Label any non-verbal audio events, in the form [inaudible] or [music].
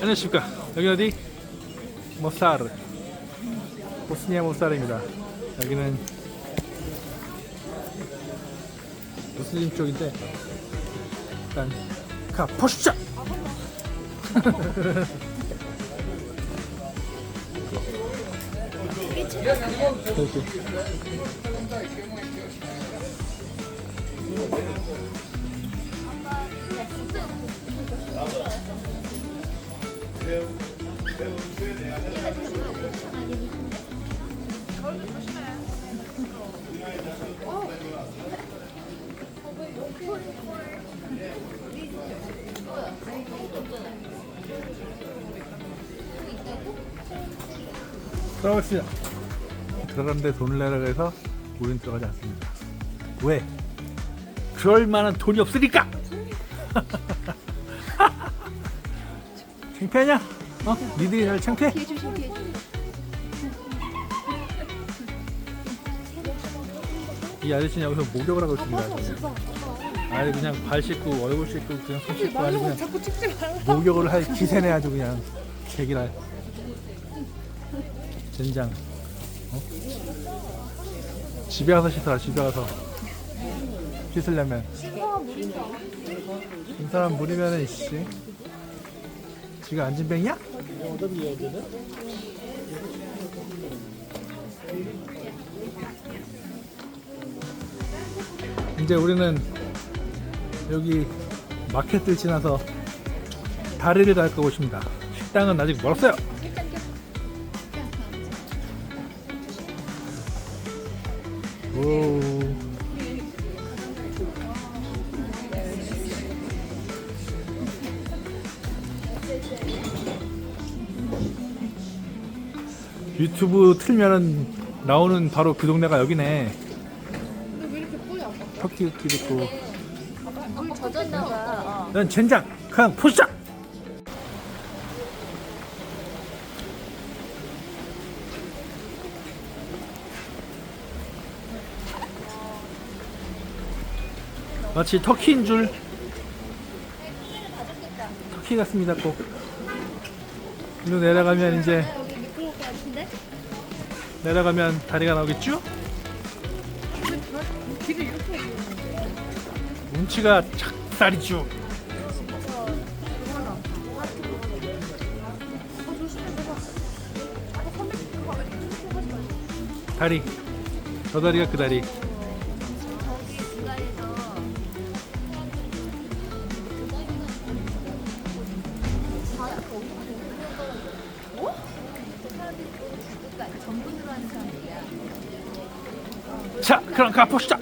안녕하십니까 여기 어디? 모사르 보스니아 모사르입니다. 여기는 무슬림 쪽인데 일단 가 보시죠. 이렇게 들어가겠습니다. 들어가는데 돈을 내라고 해서 우린 들어가지 않습니다. 왜? 그럴 만한 돈이 없으니까! [laughs] 창피하냐? 어? 니들이 날 창피해? 이 아저씨는 여기서 목욕을 하고 있습니다. 아니 그냥 발 씻고 얼굴 씻고 그냥 손 씻고 아니 그냥 자꾸 찍지 말라. 목욕을 할 기세네 아주 그냥 개기랄 젠장 어? 집에 가서 씻어라 집에 가서 씻으려면 이 사람 물이면은 이씨 지가 안진뱅이야? 이제 우리는 여기 마켓을 지나서 다리를 갈 것입니다. 식당은 아직 멀었어요. 오. 유튜브 틀면은 나오는 바로 그 동네가 여기네. 근데 왜 이렇게 뿌여? 터키도 있고. 물 젖었나 봐. 난 젠장 그냥 포시작 마치 터키인 줄 터키 같습니다 꼭 일로 내려가면 이제 내려가면 다리가 나오겠죠? 하지 마. 다리 저 다리가 그 다리 자 그럼 가봅시다